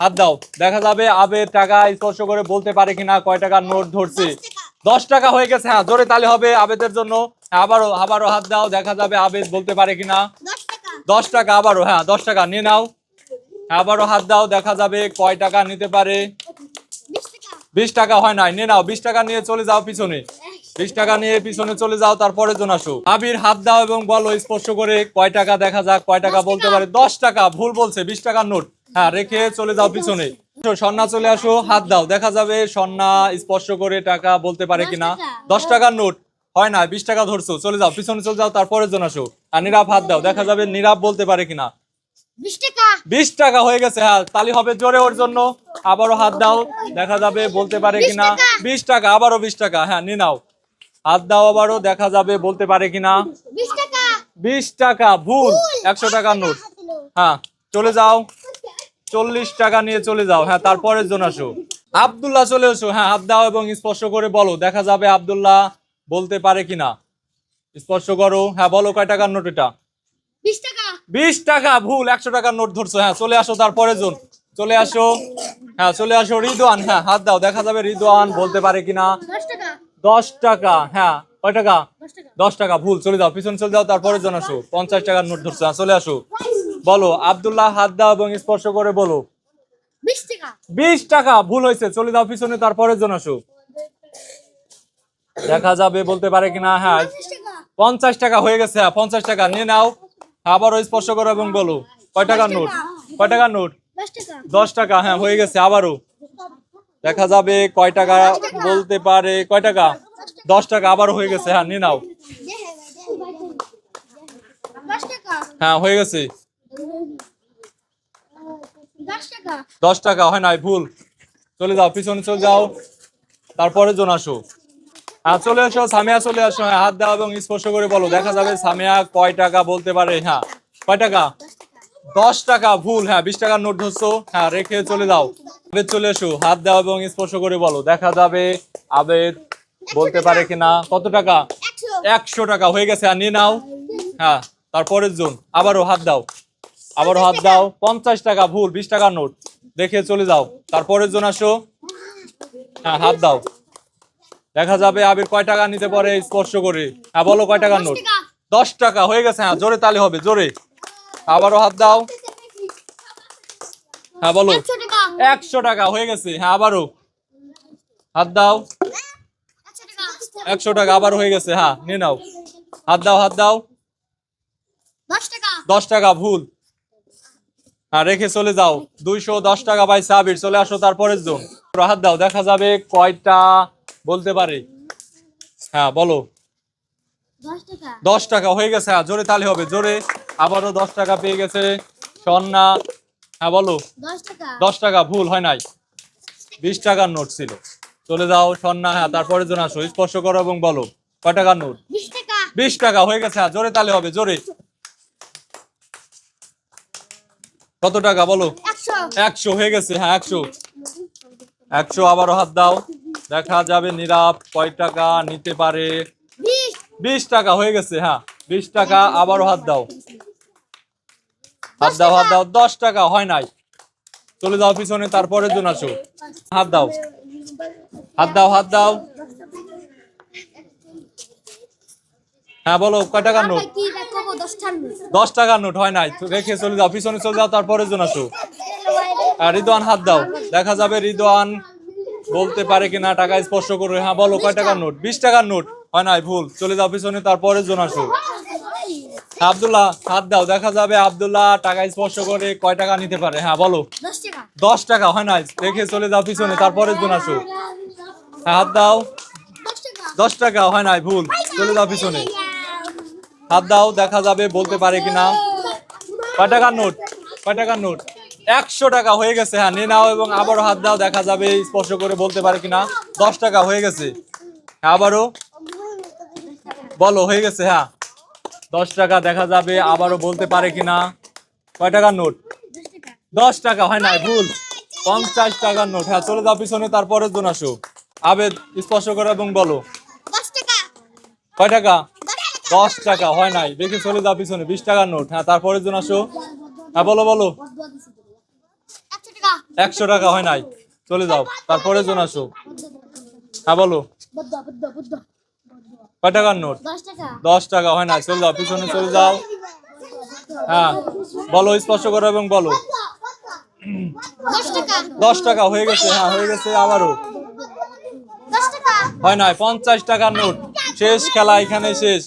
হাত দাও। দেখা যাবে আবের টাকা স্পর্শ করে বলতে পারে কিনা কয় টাকার নোট ধরছে। দশ টাকা। হয়ে গেছে হ্যাঁ জোরে তালে হবে আবেদের জন্য। হ্যাঁ, আবারও আবারও হাত দাও দেখা যাবে আবেদ বলতে পারে কিনা। দশ টাকা। আবারও হ্যাঁ দশ টাকা নিয়ে নাও। আবারও হাত দাও দেখা যাবে কয় টাকা নিতে পারে। বিশ টাকা। হয় নাই নিয়ে নাও বিশ টাকা নিয়ে চলে যাও পিছনে। বিশ টাকা নিয়ে পিছনে চলে যাও তারপরে জন আসো। আবির হাত দাও এবং বলো স্পর্শ করে কয় টাকা দেখা যাক কয় টাকা বলতে পারে। দশ টাকা ভুল বলছে বিশ টাকার নোট। হ্যাঁ রেখে চলে যাও পিছনে। সন্না চলে আসো হাত দাও। দেখা যাবে সন্না স্পর্শ করে টাকা বলতে পারে কিনা। দশ টাকার নোট। হয় না বিশ টাকা ধরছো। চলে যাও পিছনে চলে যাও তারপরে জন আসো। আর নীরব হাত দাও দেখা যাবে নীরব বলতে পারে কিনা। বিশ টাকা? হয়ে গেছে হ্যাঁ তালি হবে জোরে ওর জন্য। আবারও হাত দাও দেখা যাবে বলতে পারে কিনা। বিশ টাকা আবারও বিশ টাকা হ্যাঁ নিয়ে নাও। হাত দাও আবারও দেখা যাবে বলতে পারে কিনা। বিশ টাকা? ভুল একশো টাকার নোট। হ্যাঁ চলে যাও। চল্লিশ টাকা নিয়ে চলে যাও। হ্যাঁ তারপরের জন আসো। আবদুল্লাহ চলে এসো। হ্যাঁ হাত দাও এবং স্পর্শ করে বলো। দেখা যাবে আবদুল্লাহ বলতে পারে কিনা। স্পর্শ করো। হ্যাঁ বলো কয় টাকার নোট এটা? বিশ টাকা। ভুল একশো টাকার নোট ধরছো। হ্যাঁ চলে আসো তারপরে জন। চলে আসো। হ্যাঁ চলে আসো রিদওয়ান হ্যাঁ হাত দাও। দেখা যাবে রিদওয়ান বলতে পারে কিনা। দশ টাকা। হ্যাঁ কয় টাকা? দশ টাকা। দশ টাকা ভুল চলে যাও। পিছনে চলে যাও তারপরে জন আসো। পঞ্চাশ টাকার নোট ধরছো। হ্যাঁ চলে আসো। বলো আবদুল্লাহ হাত দাও এবং স্পর্শ করে বলো। বিশ টাকা। ভুল হয়েছে চলে যাও পিছনে তারপরে জন আসো। দেখা যাবে বলতে পারে কিনা হ্যাঁ। পঞ্চাশ টাকা। হয়ে গেছে হ্যাঁ পঞ্চাশ টাকা নিয়ে নাও। আবারও স্পর্শ করো এবং বলো। কয় টাকার নোট? কয় টাকার নোট? দশ টাকা। হ্যাঁ হয়ে গেছে আবারও। দেখা যাবে কয় টাকা বলতে পারে কয় টাকা? দশ টাকা আবারও হয়ে গেছে হ্যাঁ নিয়ে নাও। হ্যাঁ হয়ে গেছে। দশ টাকা। হয় নাই ভুল। চলে যাও পিছনে চলে যাও। তারপরে জন আসো। হ্যাঁ চলে আসো সামিয়া চলে আসো। হ্যাঁ হাত দাও এবং স্পর্শ করে বলো। দেখা যাবে সামিয়া কয় টাকা বলতে পারে। হ্যাঁ কয় টাকা? দশ টাকা ভুল। হ্যাঁ বিশ টাকার নোট ধরছো। হ্যাঁ রেখে চলে যাও। আবেদ চলে এসো। হাত দাও এবং স্পর্শ করে বলো। দেখা যাবে আবেদ বলতে পারে কিনা। কত টাকা? একশো টাকা। হয়ে গেছে আর নিয়ে নাও। হ্যাঁ তারপরের জন। আবারও হাত দাও। আবারও হাত দাও পঞ্চাশ টাকা ভুল বিশ টাকার নোট। দেখে চলে যাও। তারপরের জন আসো। হ্যাঁ হাত দাও। দেখা যাবে আবির কয় টাকা নিতে পারে স্পর্শ করে। হ্যাঁ বলো কয় টাকার নোট? দশ টাকা হয়ে গেছে। হ্যাঁ জোরে তালে হবে জোরে। আবারও হাত দাও। হ্যাঁ বলো। একশো টাকা। হয়ে গেছে। হ্যাঁ আবারও। হাত দাও। একশো টাকা আবার হয়ে গেছে। হ্যাঁ নিয়ে নাও। হাত দাও হাত দাও। দশ টাকা ভুল। রেখে চলে যাও। দুইশো দশ টাকা বাই সাবির চলে আসো তারপরের জন। হাত দাও দেখা যাবে কয়টা বলতে পারে। হ্যাঁ বলো। দশ টাকা। হয়ে গেছে। হ্যাঁ জোরে তালে হবে জোরে। আবারও দশ টাকা পেয়ে গেছে সন্না হ্যাঁ বলো। দশ টাকা। ভুল হয় নাই। বিশ টাকার নোট ছিল। চলে যাও সন্না হ্যাঁ তারপরের জন আসো। স্পর্শ করো এবং বলো। কয় টাকার নোট? বিশ টাকা হয়ে গেছে। হ্যাঁ জোরে তালে হবে জোরে। কত টাকা বলো? একশো। হয়ে গেছে হ্যাঁ একশো। একশো আবারও হাত দাও। দেখা যাবে নীরব কয় টাকা নিতে পারে? বিশ। টাকা হয়ে গেছে হ্যাঁ। বিশ টাকা আবারও হাত দাও। হাত দাও হাত দাও। দশ টাকা হয় নাই। চলে যাও পিছনে তারপরের জন আসো। হাত দাও। হাত দাও হাত দাও। হ্যাঁ বলো কয় টাকার নোট দশ টাকার নোট হয় নাই। রেখে চলে যাও পিছনে চলে যাও তারপরের জন আসো। আর রিদওয়ান হাত দাও। দেখা যাবে রিদওয়ান বলতে পারে কিনা টাকা স্পর্শ করে হ্যাঁ বলো কয় টাকার নোট? বিশ টাকার নোট। হয় নাই ভুল। চলে যাও পিছনে তারপরের জন আসো। আব্দুল্লাহ হাত দাও। দেখা যাবে আব্দুল্লাহ টাকা স্পর্শ করে কয় টাকা নিতে পারে। হ্যাঁ বলো। দশ টাকা। হয় নাই। রেখে চলে যাও পিছনে তারপরের জন আসো। হ্যাঁ হাত দাও। দশ টাকা। দশ টাকা হয় নাই ভুল। চলে যাও পিছনে। হাত দাও দেখা যাবে বলতে পারে কিনা। কয় টাকার নোট কয় টাকার নোট। একশো টাকা হয়ে গেছে হ্যাঁ নিয়ে নাও এবং আবারও হাত দাও দেখা যাবে স্পর্শ করে বলতে পারে কিনা। দশ টাকা হয়ে গেছে। হ্যাঁ আবারও। বলো হয়ে গেছে হ্যাঁ। দশ টাকা দেখা যাবে আবারও বলতে পারে কিনা। কয় টাকার নোট। দশ টাকা হয় না ভুল। পঞ্চাশ টাকার নোট হ্যাঁ চলে যাও পিছনে তারপরের জন আসো আবেদ স্পর্শ করো এবং বলো। কয় টাকা? দশ টাকা, হয় নাই। দেখে চলে যাও পিছনে, বিশ টাকার নোট। হ্যাঁ তারপরের জন আসো। হ্যাঁ বলো বলো। একশো টাকা, হয় নাই। চলে যাও। তারপরে জন আসো। হ্যাঁ বলো। কয় টাকার নোট? দশ টাকা, হয় নাই। চলে যাও, পিছনে চলে যাও। হ্যাঁ বলো, স্পর্শ করো এবং বলো। দশ টাকা, হয়ে গেছে। হ্যাঁ হয়ে গেছে আবারও। হয় নাই, পঞ্চাশ টাকার নোট। শেষ খেলা এখানে শেষ।